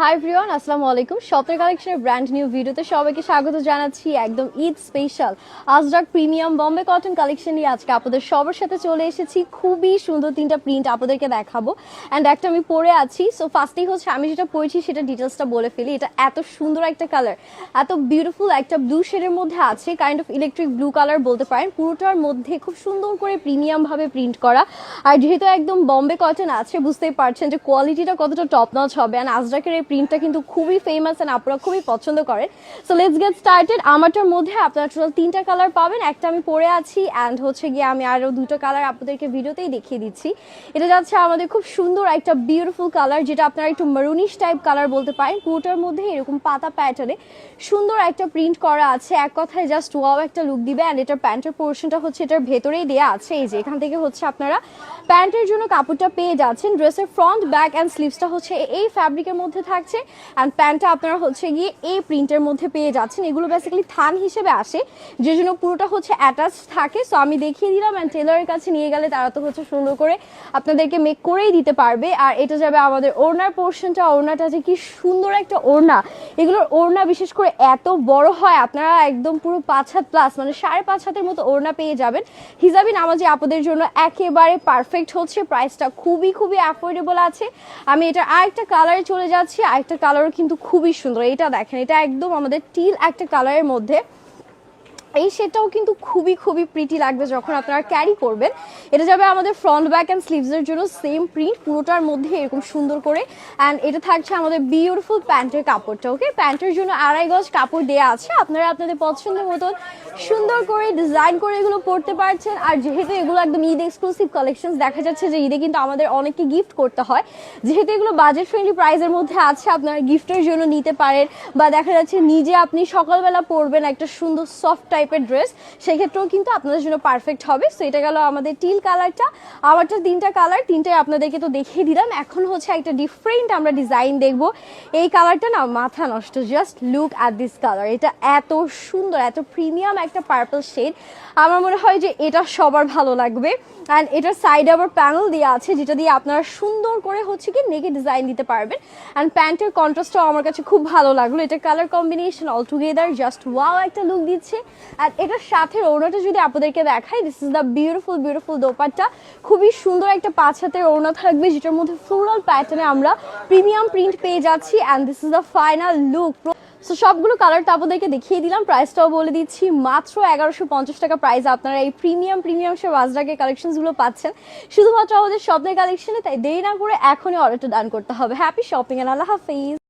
Hi everyone আসসালামু আলাইকুম স্বপ্নের কালেকশনের ব্র্যান্ড নিউ ভিডিওতে সবাইকে স্বাগত জানাচ্ছি। একদম Eid special Ajrak premium Bombay cotton collection নিয়ে আজকে আপনাদের সবার সাথে চলে এসেছি। খুবই সুন্দর তিনটা প্রিন্ট আপনাদেরকে দেখাবো। অ্যান্ড একটা আমি পরে আছি। সো ফার্স্টেই হচ্ছে আমি যেটা পরেছি, সেটা ডিটেলসটা বলে ফেলি। এটা এত সুন্দর একটা কালার এত বিউটিফুল একটা ব্লু শেডের মধ্যে আছে। Kind of electric blue colour বলতে পারেন। পুরোটার মধ্যে খুব সুন্দর করে প্রিমিয়াম ভাবে প্রিন্ট করা। আর যেহেতু একদম বম্বে কটন আছে, বুঝতেই পারছেন যে কোয়ালিটিটা কতটা টপ নচ হবে। অ্যান্ড আজরাকের এই প্রিন্টটা কিন্তু খুবই ফেমাস অ্যান্ড আপনারা খুবই পছন্দ করেন। সো লেটস গেট স্টার্টেড আমারটার মধ্যে আপনারা টোটাল তিনটা কালার পাবেন। একটা আমি পরে আছি অ্যান্ড হচ্ছে গিয়ে আমি আরও দুটো কালার আপনাদেরকে ভিডিওতেই দেখিয়ে দিচ্ছি। এটা যাচ্ছে আমাদের খুব সুন্দর একটা বিউটিফুল কালার যেটা আপনারা একটু মারুনিশ টাইপ কালার বলতে পারেন। পুরোটার মধ্যে এরকম পাতা প্যাটার্নে সুন্দর একটা প্রিন্ট করা আছে। এক কথায় জাস্ট ওয়াও একটা লুক দিবে অ্যান্ড এটার প্যান্টের পোর্শনটা হচ্ছে এটার ভেতরেই দেওয়া আছে। এই যে, এখান থেকে হচ্ছে আপনারা প্যান্টের জন্য কাপড়টা পেয়ে যাচ্ছেন। ড্রেসের ফ্রন্ট ব্যাক অ্যান্ড স্লিভসটা হচ্ছে এই ফ্যাব্রিকের মধ্যে থাকছে। অ্যান্ড প্যান্টটা আপনারা হচ্ছে গিয়ে এই প্রিন্টের মধ্যে পেয়ে যাচ্ছেন। এগুলো বেসিক্যালি থান হিসেবে আসে, যে জন্য পুরোটা হচ্ছে অ্যাটাচ থাকে। সো আমি দেখিয়ে দিলাম অ্যান্ড টেলারের কাছে নিয়ে গেলে তারা তো হচ্ছে সুন্দর করে আপনাদেরকে মেক করেই দিতে পারবে। আর এটা যাবে আমাদের ওড়নার পোর্শনটা ওড়নাটা যে কি সুন্দর একটা ওড়না। এগুলোর ওড়না বিশেষ করে এত বড় হয়, আপনারা একদম পুরো পাঁচ হাত প্লাস মানে সাড়ে পাঁচ হাতের মতো ওড়না পেয়ে যাবেন। হিজাবি নামাজি আপুদের জন্য একেবারে পারফেক্ট হচ্ছে। প্রাইসটা খুবই খুবই অ্যাফোর্ডেবল আছে। আমি এটা আরেকটা কালারে চলে যাচ্ছি। আরেকটা কালারও কিন্তু খুবই সুন্দর। এটা দেখেন এটা একদম আমাদের টিল একটা কালারের মধ্যে। এই সেটটাও কিন্তু খুবই খুবই প্রিটি লাগবে যখন আপনারা ক্যারি করবেন। এটা যাবে আমাদের ফ্রন্ট ব্যাক অ্যান্ড স্লিভসের জন্য সেম প্রিন্ট পুরোটার মধ্যে এরকম সুন্দর করে। অ্যান্ড এটা থাকছে আমাদের বিউটিফুল প্যান্টের কাপড়টা ওকে প্যান্টের জন্য আড়াই গজ কাপড় দেওয়া আছে। আপনারা আপনাদের পছন্দ মতন সুন্দর করে ডিজাইন করে এগুলো পরতে পারছেন। আর যেহেতু এগুলো একদম ঈদ এক্সক্লুসিভ কালেকশন দেখা যাচ্ছে যে ঈদে কিন্তু আমাদের অনেককে গিফট করতে হয়। যেহেতু এগুলো বাজেট ফ্রেন্ডলি প্রাইসের মধ্যে আছে, আপনারা গিফটের জন্য নিতে পারেন। বা দেখা যাচ্ছে নিজে আপনি সকালবেলা পরবেন একটা সুন্দর সফট টাইপের ড্রেস সেক্ষেত্রেও কিন্তু আপনাদের জন্য পারফেক্ট হবে। সো এটা গেল আমাদের টিল কালারটা আমারটা তিনটা কালার তিনটাই আপনাদেরকে তো দেখিয়ে দিলাম। এখন হচ্ছে একটা ডিফারেন্ট আমরা ডিজাইন দেখব। এই কালারটা না মাথা নষ্ট just look at this colour এটা এত সুন্দর, এত প্রিমিয়াম একটা পার্পল শেড আমার মনে হয় যে এটা সবার ভালো লাগবে। অ্যান্ড এটার সাইডে আবার প্যানেল দেওয়া আছে, যেটা দিয়ে আপনারা সুন্দর করে হচ্ছে কি নেকে ডিজাইন দিতে পারবেন। অ্যান্ড প্যান্টের কন্ট্রাস্টটাও আমার কাছে খুব ভালো লাগল। এটা colour combination all together just wow একটা লুক দিচ্ছে। অ্যান্ড এটার সাথে ওড়নাটা যদি আপনাদেরকে দেখাই this is the beautiful beautiful dupatta. খুবই সুন্দর একটা পাঁচ হাতের ওড়না থাকবে, যেটার মধ্যে ফ্লোরাল প্যাটার্নে আমরা প্রিমিয়াম প্রিন্ট পেয়ে যাচ্ছি and this is the final look so সবগুলো কালার তো আপনাদেরকে দেখিয়ে দিলাম প্রাইসটাও বলে দিচ্ছি, মাত্র এগারোশো পঞ্চাশ টাকা প্রাইস আপনারা এই প্রিমিয়াম প্রিমিয়াম সব আজরাকের কালেকশনসগুলো পাচ্ছেন। শুধুমাত্র আমাদের স্বপ্নের কালেকশনে তাই দেরি না করে এখনই অর্ডারটা দান করতে হবে। Happy shopping and Allah Hafiz.